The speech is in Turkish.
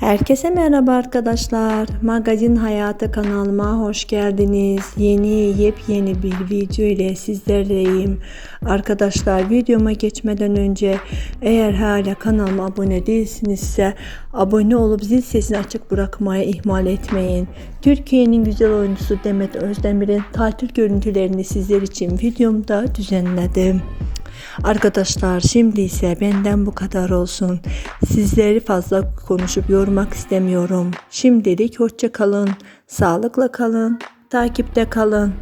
Herkese merhaba arkadaşlar. Magazin Hayatı kanalıma hoş geldiniz. Yeni yepyeni bir video ile sizlerleyim. Arkadaşlar videoma geçmeden önce eğer hala kanalıma abone değilsinizse abone olup zil sesini açık bırakmayı ihmal etmeyin. Türkiye'nin güzel oyuncusu Demet Özdemir'in tatil görüntülerini sizler için videomda düzenledim. Arkadaşlar şimdi ise benden bu kadar olsun. Sizleri fazla konuşup yormak istemiyorum. Şimdilik hoşça kalın, sağlıkla kalın, takipte kalın.